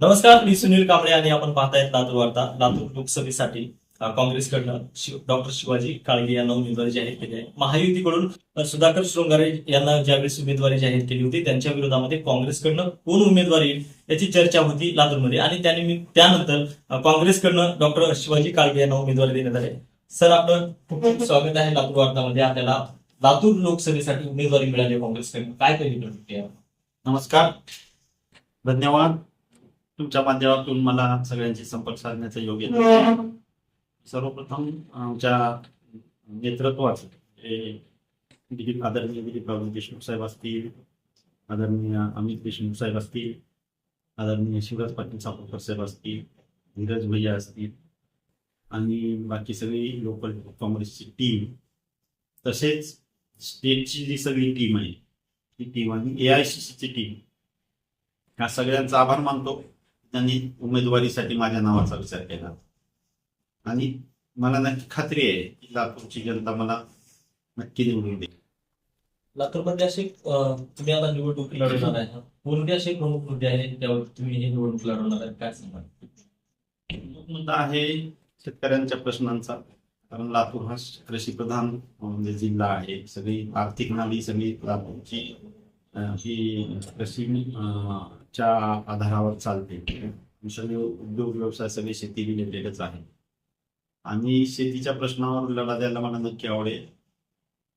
नमस्कार मी सुनील कांबळे आणि आपण पाहतायत लातूर वार्ता लातूर लोकसभेसाठी. काँग्रेसकडनं शिव डॉक्टर शिवाजी काळगे यांना उमेदवारी जाहीर केली आहे. महायुतीकडून सुधाकर शृंगारे यांना ज्यावेळेस उमेदवारी जाहीर केली होती त्यांच्या विरोधामध्ये काँग्रेसकडनं कोण उमेदवारी येईल याची चर्चा होती लातूरमध्ये. आणि त्याने त्यानंतर काँग्रेसकडनं डॉक्टर शिवाजी काळगे यांना उमेदवारी देण्यात आली. सर आपलं खूप खूप स्वागत आहे लातूर वार्तामध्ये. आपल्याला लातूर लोकसभेसाठी उमेदवारी मिळाली काँग्रेसकडनं. काय पहिली नमस्कार. धन्यवाद. तुमच्या माध्यमातून मला सगळ्यांशी संपर्क साधण्याचं योग्य आहे. सर्वप्रथम आमच्या नेतृत्वाचं हे दिलीप आदरणीय दिलीपराव देशमुख साहेब असतील आदरणीय अमित देशमुख साहेब असतील आदरणीय शिवराज पाटील सापडकर साहेब असतील धीरज भैया असतील आणि बाकी सगळी लोकल काँग्रेसची टीम तसेच स्टेटची जी सगळी टीम आहे ती टीम आणि ए आय सी सीची टीम ह्या सगळ्यांचा आभार मानतो. त्यांनी उमेदवारीसाठी माझ्या नावाचा विचार केला. आणि मला नक्की खात्री आहे की लातूरची जनता मला नक्की निवडून देईल. लातूरमध्ये असे तुम्ही आता निवडणूक लढवणार आहे कोणते असे प्रमुख मुद्दे आहेत त्यावर तुम्ही ही निवडणूक लढवणार आहे काय सांगाल? मुद्दा आहे शेतकऱ्यांच्या प्रश्नांचा. कारण लातूर हा कृषी प्रधान म्हणजे जिल्हा आहे. सगळी आर्थिक नाली सगळी लातूरची ही कृषी च्या आधारावर चालते. उद्योग व्यवसाय सगळे शेती रिलेटेडच आहे. आणि शेतीच्या प्रश्नावर लढा द्यायला मला नक्की आवडेल.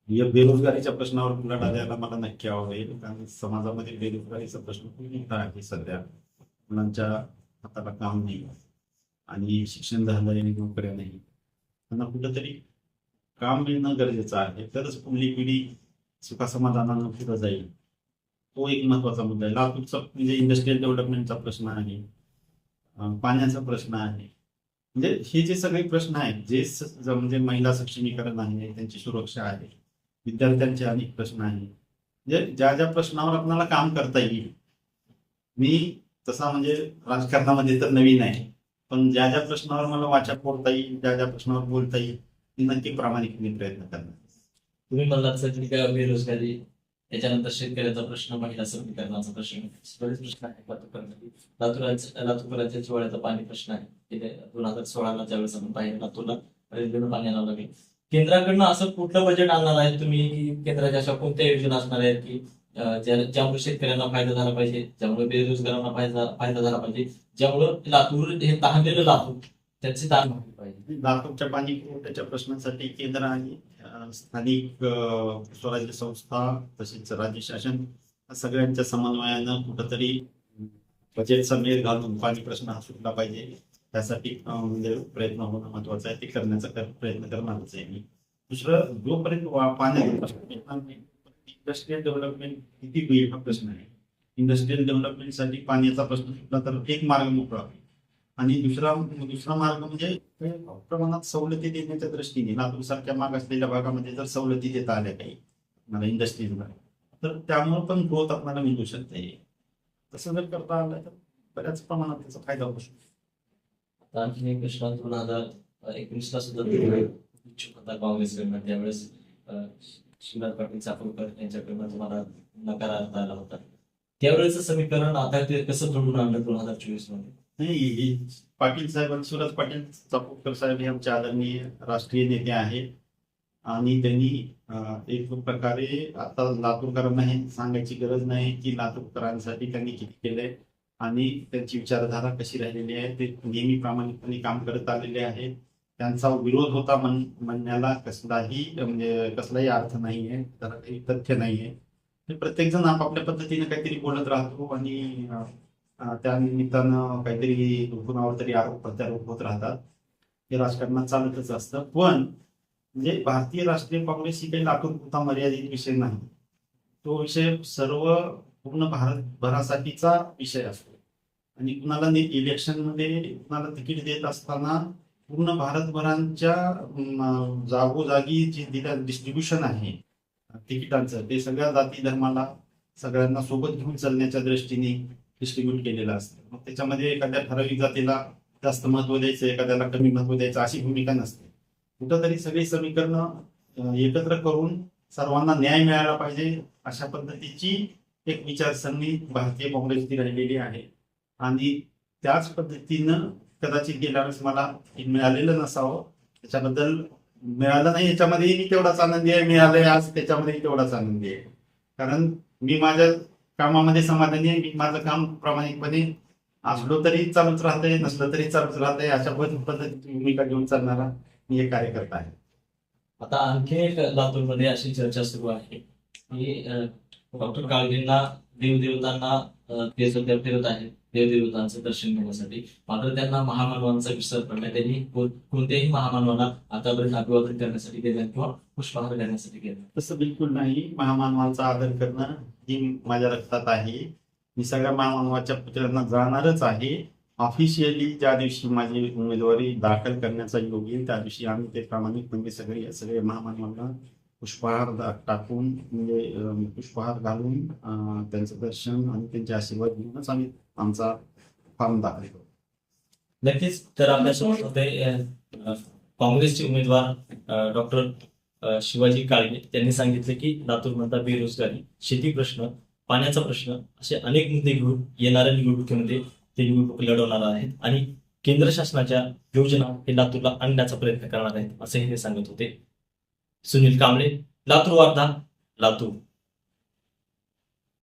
या बेरोजगारीच्या प्रश्नावर लढा द्यायला मला नक्की आवडेल. कारण समाजामध्ये बेरोजगारीचा प्रश्न खूप मोठा आहे सध्या. मुलांच्या हाताला काम नाही. आणि शिक्षण झालं नोकऱ्या नाही. त्यांना कुठंतरी काम मिळणं गरजेचं आहे. तरच पुढली पिढी सुखासमाधानानं पुढं जाईल. तो एक महत्त्वाचा मुद्दा आहे. लातूरचा म्हणजे इंडस्ट्रियल डेव्हलपमेंटचा प्रश्न आहे. पाण्याचा प्रश्न आहे. म्हणजे हे जे सगळे प्रश्न आहेत जे म्हणजे महिला सक्षमीकरण आहे त्यांची सुरक्षा आहे विद्यार्थ्यांचे अनेक प्रश्न आहे म्हणजे ज्या ज्या प्रश्नावर आपल्याला काम करता येईल मी तसा म्हणजे राजकारणामध्ये तर नवीन आहे पण ज्या ज्या प्रश्नावर मला वाचा फोडता येईल ज्या ज्या प्रश्नावर बोलता येईल ती नक्की प्रामाणिकपणे प्रयत्न करणार तुम्ही म्हणलात बेरोजगारी त्याच्यानंतर शेतकऱ्याचा प्रश्न महिला सबलीकरणाचा प्रश्न. बरेच प्रश्न आहेत लातूर लातूर लातूरकरांच्या पाणी प्रश्न आहे. गेल्या दोन हजार सोळाला ज्यावेळेस आपण पाहिलं लातूरला रेल्वेनं पाणी आणावं लागेल. केंद्राकडनं असं कुठलं बजेट आणणार आहे तुम्ही? की केंद्राच्या अशा कोणत्या योजना असणार आहेत की ज्या- ज्यामुळे शेतकऱ्यांना फायदा झाला पाहिजे ज्यामुळे बेरोजगारांना फायदा फायदा झाला पाहिजे ज्यामुळं लातूर हे तहानलेलं लातूर त्याचे ताण पाहिजे. लातूरच्या पाणी पुरवठ्याच्या प्रश्नासाठी केंद्र आणि स्थानिक स्वराज्य संस्था तसेच राज्य शासन सगळ्यांच्या समन्वयानं कुठंतरी बजेटचा मेळ घालून पाणी प्रश्न हा सुटला पाहिजे. त्यासाठी म्हणजे प्रयत्न होणं महत्वाचं आहे. ते करण्याचा प्रयत्न करणारच आहे मी. दुसरं जोपर्यंत पाण्याचा इंडस्ट्रीयल इंडस्ट्रियल डेव्हलपमेंट किती होईल हा प्रश्न आहे. इंडस्ट्रियल डेव्हलपमेंटसाठी पाण्याचा प्रश्न सुटला तर एक मार्ग मोकळा होईल. आणि दुसरा दुसरा मार्ग म्हणजे प्रमाणात सवलती देण्याच्या दृष्टीने लातूर सारख्या माग असलेल्या भागामध्ये जर सवलती देता आल्या काही मला इंडस्ट्रीजला तर त्यामुळे पण ग्रोथ आपल्याला मिळू शकते. तसं जर करता आलं तर बऱ्याच प्रमाणात त्याचा फायदा होऊ शकतो. आणखी एक प्रश्न दोन हजार एकोणीसला सुद्धा इच्छुक होता काँग्रेसकडनं त्यावेळेस शिवराज पाटील चाकूरकर यांच्याकडनं तुम्हाला नकार आला होता. त्यावेळेचं समीकरण आता ते कसं जोडून आणलं दोन हजार चोवीसमध्ये नाही पाटील साहेब आणि सुरज पाटील चापोकर साहेब हे आमचे आदरणीय राष्ट्रीय नेते आहेत. आणि त्यांनी एक प्रकारे आता लातूरकरांना हे सांगायची गरज नाही की लातूरकरांसाठी त्यांनी किती केलंय. आणि त्यांची विचारधारा कशी राहिलेली आहे ते नेहमी प्रामाणिकपणे काम करत आलेले आहेत. त्यांचा विरोध होता म्हण म्हणण्याला कसलाही म्हणजे कसलाही अर्थ नाही आहे त्याला काही तथ्य नाही आहे. प्रत्येकजण आपापल्या पद्धतीने काहीतरी बोलत राहतो आणि त्यानिमित्तानं त्या निमित्तानं काहीतरी कुणावर तरी आरोप प्रत्यारोप होत राहतात. हे राजकारणात चालतच असतं. पण म्हणजे भारतीय राष्ट्रीय काँग्रेस ही काही लातूर पुरता मर्यादित विषय नाही. तो विषय सर्व पूर्ण भारतभरासाठीचा विषय असतो. आणि कुणाला इलेक्शनमध्ये कुणाला तिकीट देत असताना पूर्ण भारतभरांच्या जागोजागी जे दिलं डिस्ट्रीब्युशन आहे तिकिटांचं ते सगळ्या जाती धर्माला सगळ्यांना सोबत घेऊन चालण्याच्या दृष्टीने डिस्ट्रीब्यूट केलेला असतं. मग त्याच्यामध्ये एखाद्या ठराविक जातीला जास्त महत्त्व द्यायचं एखाद्याला कमी महत्त्व द्यायचं अशी भूमिका नसते. कुठंतरी सगळी समीकरणं एकत्र करून सर्वांना न्याय मिळाला पाहिजे अशा पद्धतीची एक विचारसरणी भारतीय काँग्रेसची राहिलेली आहे. आणि त्याच पद्धतीनं कदाचित गेल्या वेळेस मला मिळालेलं नसावं. त्याच्याबद्दल मिळालं नाही याच्यामध्ये मी तेवढाच आनंदी आहे. मिळालंय आज त्याच्यामध्ये तेवढाच आनंदी आहे. कारण मी माझ्या कामामध्ये समाधानी आहे. मी माझं काम प्रामाणिकपणे असलो तरी चालूच राहतंय नसलं तरी चालूच राहतंय. अशा पद्धतीची भूमिका घेऊन चालणारा मी एक कार्यकर्ता आहे. आता आणखी एक लातूरमध्ये अशी चर्चा सुरू आहे की डॉक्टर काळगेंना देवदेवतांना ते सध्या फिरत आहेत देवदेवतांचं दर्शन घेण्यासाठी. मात्र त्यांना महामानवांचा विसर पडलाय. त्यांनी कोण- कोणत्याही महामानवाला आतापर्यंत अभिवादन करण्यासाठी गेल्या किंवा पुष्पहार घालण्यासाठी गेल्या तसं बिलकुल नाही. महामानवाचा आदर करणं ही माझ्या रक्तात आहे. मी सगळ्या मानवाच्या पुत्रांना जाणारच आहे. ऑफिशियली ज्या दिवशी माझी उमेदवारी दाखल करण्याचा योग येईल त्या दिवशी आम्ही ते प्रामाणिकपणे सगळे सगळे महामानवांना पुष्पहार टाकून म्हणजे पुष्पहार घालून त्यांचं दर्शन आणि त्यांचे आशीर्वाद घेऊनच आम्ही आमचा फॉर्म दाखल करू नक्कीच. तर आपल्यासोबत होते काँग्रेसचे उमेदवार डॉक्टर शिवाजी काळगे त्यांनी सांगितले की लातूर म्हणता बेरोजगारी शेती प्रश्न पाण्याचा प्रश्न असे अनेक मुद्दे घेऊन येणाऱ्या निवडणुकीमध्ये ते निवडणूक लढवणार आहेत आणि केंद्र शासनाच्या योजना हे लातूरला आणण्याचा प्रयत्न करणार आहेत असेही ते सांगत होते. सुनील कांबळे लातूर वार्ता लातूर.